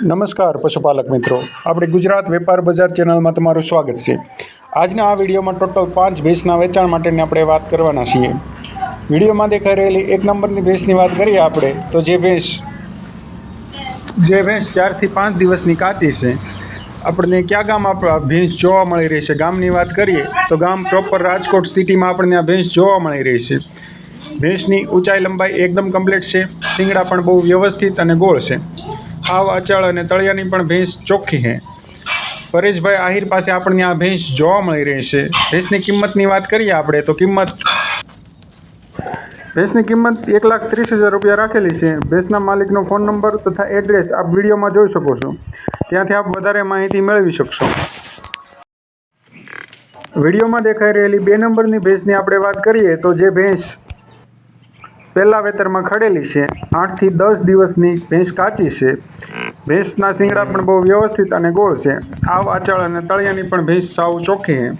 નમસ્કાર પશુપાલક મિત્રો. આપણે ગુજરાત વેપાર બજાર ચેનલમાં તમારું સ્વાગત છે. આજના આ વિડીયોમાં ટોટલ પાંચ ભેંસના વેચાણ માટેની આપણે વાત કરવાના છીએ. વિડીયોમાં દેખાઈ રહેલી એક નંબરની ભેંસની વાત કરીએ આપણે, તો જે ભેંસ જે ભેંસ ચારથી પાંચ દિવસની કાચી છે, આપણને ક્યાં ગામ આપણા ભેંસ જોવા મળી રહી છે? ગામની વાત કરીએ, તો ગામ પ્રોપર રાજકોટ સિટીમાં આપણને આ ભેંસ જોવા મળી રહી છે. ભેંસની ઊંચાઈ લંબાઈ એકદમ કમ્પ્લીટ છે, શિંગડા પણ બહુ વ્યવસ્થિત અને ગોળ છે. આવ અચળ અને તળિયાની પણ ભેંસ ચોખ્ખી છે પરેશભાઈ, આહિર પાસે આપણને આ ભેંસ જોવા મળી રહી છે. ભેંસની કિંમતની વાત કરીએ આપણે, તો કિંમત ભેંસની કિંમત એક લાખ ત્રીસ હજાર રૂપિયા રાખેલી છે. ભેંસના માલિકનો ફોન નંબર તથા એડ્રેસ આપ વિડીયોમાં જોઈ શકો છો. ત્યાંથી આપ વધારે માહિતી મેળવી શકશો. વિડીયોમાં દેખાઈ રહેલી બે નંબરની ભેંસની આપણે વાત કરીએ, તો જે ભેંસ પહેલા વેતરમાં ખડેલી છે. આઠથી દસ દિવસની ભેંસ કાચી છે. ભેંસના શિંગડા પણ બહુ વ્યવસ્થિત અને ગોળ છે. આવ, આચળ અને તળિયાની પણ ભેંસ સાવ ચોખ્ખી છે.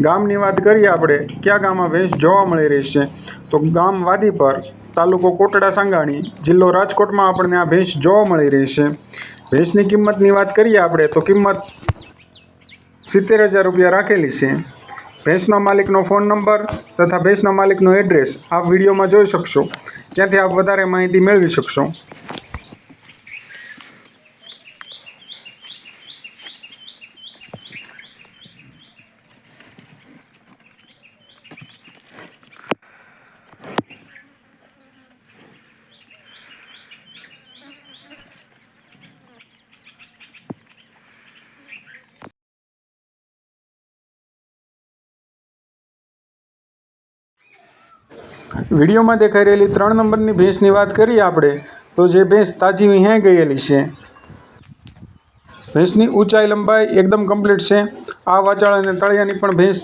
ગામની વાત કરીએ આપણે, કયા ગામમાં ભેંસ જોવા મળી રહી છે? તો ગામ વાદીપર, તાલુકો કોટડા સાંગાણી, જિલ્લો રાજકોટમાં આપણને આ ભેંસ જોવા મળી રહી છે. ભેંસની કિંમતની વાત કરીએ આપણે, તો કિંમત સિત્તેર હજાર રૂપિયા રાખેલી છે. ભેંસના માલિકનો ફોન નંબર તથા ભેંસના માલિકનો એડ્રેસ આપ વિડીયોમાં જોઈ શકશો. ત્યાંથી આપ વધારે માહિતી મેળવી શકશો. વિડીયોમાં દેખાઈ રહેલી ત્રણ નંબરની ભેંસની વાત કરીએ આપણે, તો જે ભેંસ તાજી વિહાઈ ગયેલી છે. ભેંસની ઊંચાઈ લંબાઈ એકદમ કમ્પ્લીટ છે. આ વાચાળ અને તળિયાની પણ ભેંસ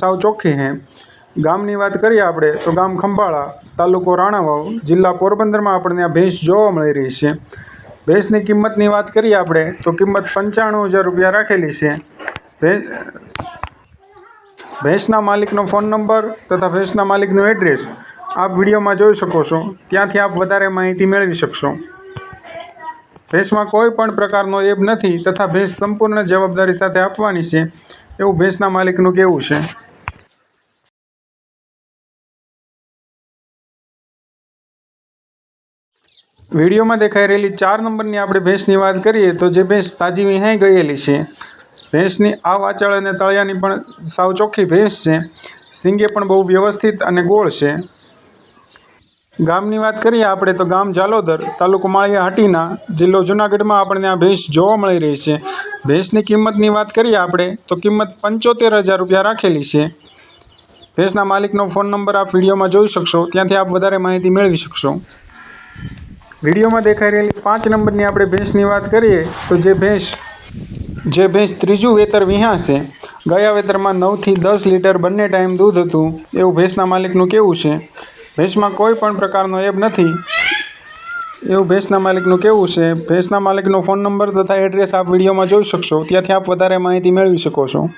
સાવ ચોખ્ખી છે. ગામની વાત કરીએ આપણે, તો ગામ ખંભાળા, તાલુકો રાણાવાવ, જિલ્લા પોરબંદરમાં આપણને આ ભેંસ જોવા મળી રહી છે. ભેંસની કિંમતની વાત કરીએ આપણે, તો કિંમત પંચાણું હજાર રૂપિયા રાખેલી છે. ભેંસ ભેંસના માલિકનો ફોન નંબર તથા ભેંસના માલિકનું એડ્રેસ આપ વિડીયોમાં જોઈ શકો છો. ત્યાંથી આપ વધારે માહિતી મેળવી શકશો. ભેંસમાં કોઈ પણ પ્રકારનો એબ નથી તથા ભેંસ સંપૂર્ણ જવાબદારી સાથે આપવાની છે. એવું ભેંસના માલિકનું કહેવું છે. વિડીયોમાં દેખાઈ રહેલી ચાર નંબરની આપણે ભેંસની વાત કરીએ તો જે ભેંસ તાજી વિહાઈ ગયેલી છે. ભેંસની આ વાચાળ અને તળિયાની પણ સાવ ચોખ્ખી ભેંસ છે. સિંગે પણ બહુ વ્યવસ્થિત અને ગોળ છે. ગામની વાત કરીએ આપણે તો ગામ જાલોદર, તાલુકો માળિયા હાટીના, જિલ્લો જુનાગઢમાં આપણને આ ભેંસ જોવા મળી રહી છે. ભેંસની કિંમતની વાત કરીએ આપણે, તો કિંમત પંચોતેર હજાર રૂપિયા રાખેલી છે. ભેંસના માલિકનો ફોન નંબર આપ વિડીયોમાં જોઈ શકશો, ત્યાંથી આપ વધારે માહિતી મેળવી શકશો. વિડીયોમાં દેખાઈ રહેલી પાંચ નંબરની આપણે ભેંસની વાત કરીએ, તો જે ભેંસ જે ભેંસ ત્રીજું વેતર વિહાશે ગયા વેતરમાં નવથી દસ લીટર બંને ટાઈમ દૂધ હતું, એવું ભેંસના માલિકનું કેવું છે? ભેંસમાં કોઈ પણ પ્રકારનો એપ નથી. એવું ભેંસના માલિકનું કેવું છે? ભેંસના માલિકનો ફોન નંબર તથા એડ્રેસ આપ વિડીયોમાં જોઈ શકશો. ત્યાંથી આપ વધારે માહિતી મેળવી શકો છો.